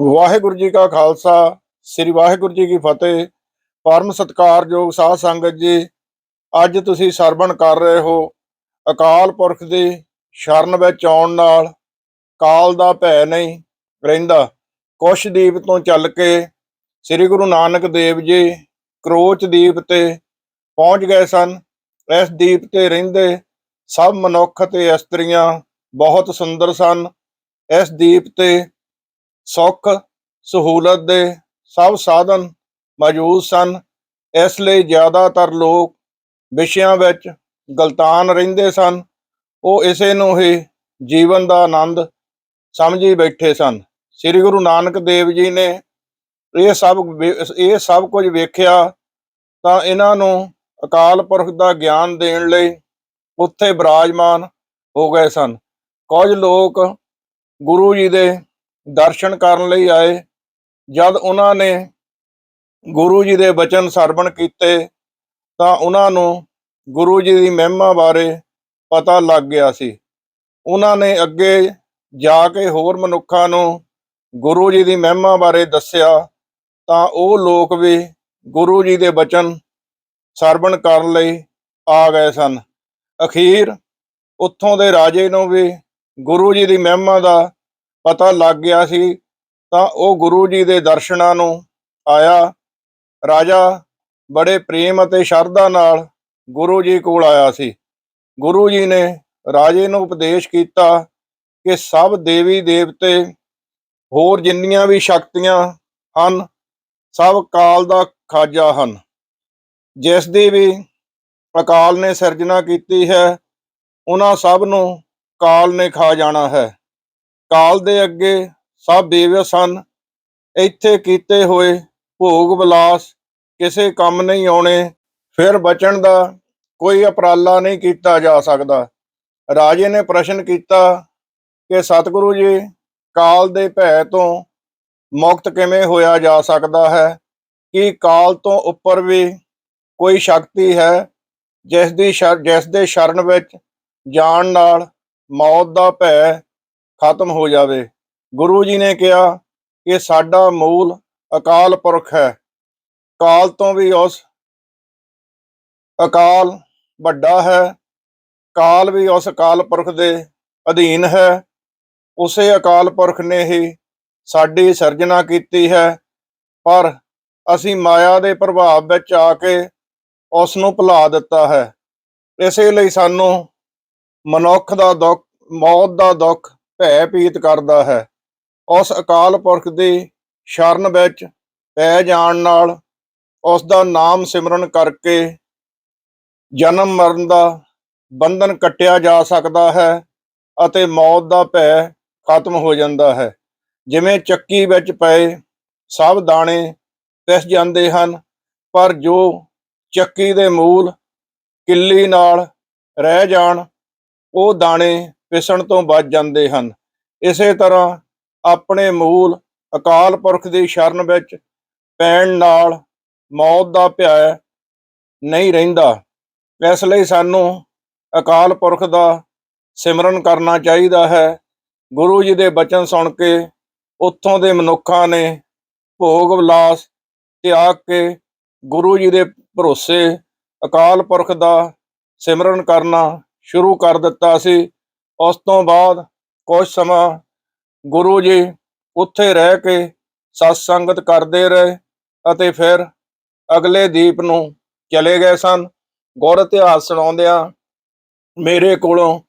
ਵਾਹਿਗੁਰੂ ਜੀ ਕਾ ਖਾਲਸਾ, ਸ੍ਰੀ ਵਾਹਿਗੁਰੂ ਜੀ ਕੀ ਫਤਿਹ। ਪਰਮ ਸਤਿਕਾਰਯੋਗ ਸਾਧ ਸੰਗਤ ਜੀ, ਅੱਜ ਤੁਸੀਂ ਸਰਵਣ ਕਰ ਰਹੇ ਹੋ ਅਕਾਲ ਪੁਰਖ ਦੀ ਸ਼ਰਨ ਵਿੱਚ ਆਉਣ ਨਾਲ ਕਾਲ ਦਾ ਭੈ ਨਹੀਂ ਰਹਿੰਦਾ। ਕੁਸ਼ਦੀਪ ਤੋਂ ਚੱਲ ਕੇ ਸ੍ਰੀ ਗੁਰੂ ਨਾਨਕ ਦੇਵ ਜੀ ਕਰੋਚ ਦੀਪ ਤੇ ਪਹੁੰਚ ਗਏ ਸਨ। ਇਸ ਦੀਪ ਤੇ ਰਹਿੰਦੇ ਸਭ ਮਨੁੱਖ ਤੇ ਇਸਤਰੀਆਂ ਬਹੁਤ ਸੁੰਦਰ ਸਨ। ਇਸ ਦੀਪ ਤੇ ਸੁੱਖ, ਸਹੂਲਤ ਦੇ ਸਭ ਸਾਧਨ ਮੌਜੂਦ ਸਨ। ਇਸ ਲਈ ਜ਼ਿਆਦਾਤਰ ਲੋਕ ਵਿਸ਼ਿਆਂ ਵਿੱਚ ਗਲਤਾਨ ਰਹਿੰਦੇ ਸਨ। ਉਹ ਇਸੇ ਨੂੰ ਹੀ ਜੀਵਨ ਦਾ ਆਨੰਦ ਸਮਝੀ ਬੈਠੇ ਸਨ। ਸ੍ਰੀ ਗੁਰੂ ਨਾਨਕ ਦੇਵ ਜੀ ਨੇ ਇਹ ਸਭ ਇਹ ਸਭ ਕੁਝ ਵੇਖਿਆ ਤਾਂ ਇਹਨਾਂ ਨੂੰ ਅਕਾਲ ਪੁਰਖ ਦਾ ਗਿਆਨ ਦੇਣ ਲਈ ਉੱਥੇ ਬਿਰਾਜਮਾਨ ਹੋ ਗਏ ਸਨ। ਕੁਝ ਲੋਕ ਗੁਰੂ ਜੀ ਦੇ ਦਰਸ਼ਨ ਕਰਨ ਲਈ ਆਏ। ਜਦ ਉਹਨਾਂ ਨੇ ਗੁਰੂ ਜੀ ਦੇ ਬਚਨ ਸਰਵਣ ਕੀਤੇ, ਤਾਂ ਉਹਨਾਂ ਨੂੰ ਗੁਰੂ ਜੀ ਦੀ ਮਹਿਮਾ ਬਾਰੇ ਪਤਾ ਲੱਗ ਗਿਆ ਸੀ। ਉਹਨਾਂ ਨੇ ਅੱਗੇ ਜਾ ਕੇ ਹੋਰ ਮਨੁੱਖਾਂ ਨੂੰ ਗੁਰੂ ਜੀ ਦੀ ਮਹਿਮਾ ਬਾਰੇ ਦੱਸਿਆ, ਤਾਂ ਉਹ ਲੋਕ ਵੀ ਗੁਰੂ ਜੀ ਦੇ ਬਚਨ ਸਰਵਣ ਕਰਨ ਲਈ ਆ ਗਏ ਸਨ। ਅਖੀਰ ਉੱਥੋਂ ਦੇ ਰਾਜੇ ਨੂੰ ਵੀ ਗੁਰੂ ਜੀ ਦੀ ਮਹਿਮਾ ਦਾ ਪਤਾ ਲੱਗ ਗਿਆ ਸੀ, ਤਾਂ ਉਹ ਗੁਰੂ ਜੀ ਦੇ ਦਰਸ਼ਨਾਂ ਨੂੰ ਆਇਆ। ਰਾਜਾ ਬੜੇ ਪ੍ਰੇਮ ਅਤੇ ਸ਼ਰਧਾ ਨਾਲ ਗੁਰੂ ਜੀ ਕੋਲ ਆਇਆ ਸੀ। ਗੁਰੂ ਜੀ ਨੇ ਰਾਜੇ ਨੂੰ ਉਪਦੇਸ਼ ਕੀਤਾ ਕਿ ਸਭ ਦੇਵੀ ਦੇਵਤੇ ਹੋਰ ਜਿੰਨੀਆਂ ਵੀ ਸ਼ਕਤੀਆਂ ਹਨ, ਸਭ ਕਾਲ ਦਾ ਖਾਜਾ ਹਨ। ਜਿਸ ਦੀ ਵੀ ਅਕਾਲ ਨੇ ਸਿਰਜਣਾ ਕੀਤੀ ਹੈ, ਉਹਨਾਂ ਸਭ ਨੂੰ ਕਾਲ ਨੇ ਖਾ ਜਾਣਾ ਹੈ। ਕਾਲ ਦੇ ਅੱਗੇ ਸਭ ਬੇਵਸ ਹਨ। ਇੱਥੇ ਕੀਤੇ ਹੋਏ ਭੋਗ ਵਿਲਾਸ ਕਿਸੇ ਕੰਮ ਨਹੀਂ ਆਉਣੇ। ਫਿਰ ਬਚਣ ਦਾ ਕੋਈ ਉਪਰਾਲਾ ਨਹੀਂ ਕੀਤਾ ਜਾ ਸਕਦਾ। ਰਾਜੇ ਨੇ ਪ੍ਰਸ਼ਨ ਕੀਤਾ ਕਿ ਸਤਿਗੁਰੂ ਜੀ, ਕਾਲ ਦੇ ਭੈ ਤੋਂ ਮੁਕਤ ਕਿਵੇਂ ਹੋਇਆ ਜਾ ਸਕਦਾ ਹੈ? ਕੀ ਕਾਲ ਤੋਂ ਉੱਪਰ ਵੀ ਕੋਈ ਸ਼ਕਤੀ ਹੈ? ਜਿਸ ਦੀ ਸ਼ਰ- ਜਿਸ ਦੇ ਸ਼ਰਨ ਵਿੱਚ ਜਾਣ ਨਾਲ ਮੌਤ ਦਾ ਭੈ ਖਤਮ ਹੋ ਜਾਵੇ। ਗੁਰੂ ਜੀ ਨੇ ਕਿਹਾ ਕਿ ਸਾਡਾ ਮੂਲ ਅਕਾਲ ਪੁਰਖ ਹੈ। ਕਾਲ ਤੋਂ ਵੀ ਉਸ ਅਕਾਲ ਵੱਡਾ ਹੈ। ਕਾਲ ਵੀ ਉਸ ਅਕਾਲ ਪੁਰਖ ਦੇ ਅਧੀਨ ਹੈ। ਉਸੇ ਅਕਾਲ ਪੁਰਖ ਨੇ ਹੀ ਸਾਡੀ ਸਿਰਜਣਾ ਕੀਤੀ ਹੈ। ਪਰ ਅਸੀਂ ਮਾਇਆ ਦੇ ਪ੍ਰਭਾਵ ਵਿੱਚ ਆ ਕੇ ਉਸ ਨੂੰ ਭੁਲਾ ਦਿੱਤਾ ਹੈ। ਇਸੇ ਲਈ ਸਾਨੂੰ ਮਨੁੱਖ ਦਾ ਦੁੱਖ, ਮੌਤ ਦਾ ਦੁੱਖ ਭੈ ਪੀਤ ਕਰਦਾ ਹੈ। ਉਸ ਅਕਾਲ ਪੁਰਖ ਦੀ ਸ਼ਰਨ ਵਿੱਚ ਪੈ ਜਾਣ ਨਾਲ ਉਸ ਦਾ ਨਾਮ ਸਿਮਰਨ ਕਰਕੇ ਜਨਮ ਮਰਨ ਦਾ ਬੰਧਨ ਕੱਟਿਆ ਜਾ ਸਕਦਾ ਹੈ ਅਤੇ ਮੌਤ ਦਾ ਭੈ ਖਤਮ ਹੋ ਜਾਂਦਾ ਹੈ। ਜਿਵੇਂ ਚੱਕੀ ਵਿੱਚ ਪਏ ਸਭ ਦਾਣੇ ਪਿਸ ਜਾਂਦੇ ਹਨ, ਪਰ ਜੋ ਚੱਕੀ ਦੇ ਮੂਲ ਕਿੱਲੀ ਨਾਲ ਰਹਿ ਜਾਣ, ਉਹ ਦਾਣੇ ਪਿਸਣ ਤੋਂ ਬਚ ਜਾਂਦੇ ਹਨ। ਇਸੇ ਤਰ੍ਹਾਂ ਆਪਣੇ ਮੂਲ ਅਕਾਲ ਪੁਰਖ ਦੀ ਸ਼ਰਨ ਵਿੱਚ ਪੈਣ ਨਾਲ ਮੌਤ ਦਾ ਭੈ ਨਹੀਂ ਰਹਿੰਦਾ। ਇਸ ਲਈ ਸਾਨੂੰ ਅਕਾਲ ਪੁਰਖ ਦਾ ਸਿਮਰਨ ਕਰਨਾ ਚਾਹੀਦਾ ਹੈ। ਗੁਰੂ ਜੀ ਦੇ ਬਚਨ ਸੁਣ ਕੇ ਉੱਥੋਂ ਦੇ ਮਨੁੱਖਾਂ ਨੇ ਭੋਗ ਵਿਲਾਸ ਤਿਆਗ ਕੇ ਗੁਰੂ ਜੀ ਦੇ ਭਰੋਸੇ ਅਕਾਲ ਪੁਰਖ ਦਾ ਸਿਮਰਨ ਕਰਨਾ ਸ਼ੁਰੂ ਕਰ ਦਿੱਤਾ ਸੀ। ਉਸ ਤੋਂ ਬਾਅਦ ਕੁਝ ਸਮਾਂ ਗੁਰੂ ਜੀ ਉੱਥੇ ਰਹਿ ਕੇ ਸਤ ਸੰਗਤ ਕਰਦੇ ਰਹੇ ਅਤੇ ਫਿਰ ਅਗਲੇ ਦੀਪ ਨੂੰ ਚਲੇ ਗਏ ਸਨ। ਗੁਰ ਇਤਿਹਾਸ ਸੁਣਾਉਂਦਿਆਂ ਮੇਰੇ ਕੋਲੋਂ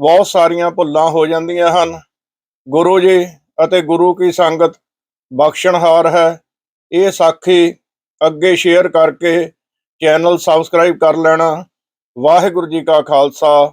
ਬਹੁਤ ਸਾਰੀਆਂ ਭੁੱਲਾਂ ਹੋ ਜਾਂਦੀਆਂ ਹਨ। ਗੁਰੂ ਜੀ ਅਤੇ ਗੁਰੂ ਕੀ ਸੰਗਤ ਬਖਸ਼ਣਹਾਰ ਹੈ। ਇਹ ਸਾਖੀ ਅੱਗੇ ਸ਼ੇਅਰ ਕਰਕੇ ਚੈਨਲ ਸਬਸਕ੍ਰਾਈਬ ਕਰ ਲੈਣਾ। ਵਾਹਿਗੁਰੂ ਜੀ ਕਾ ਖਾਲਸਾ।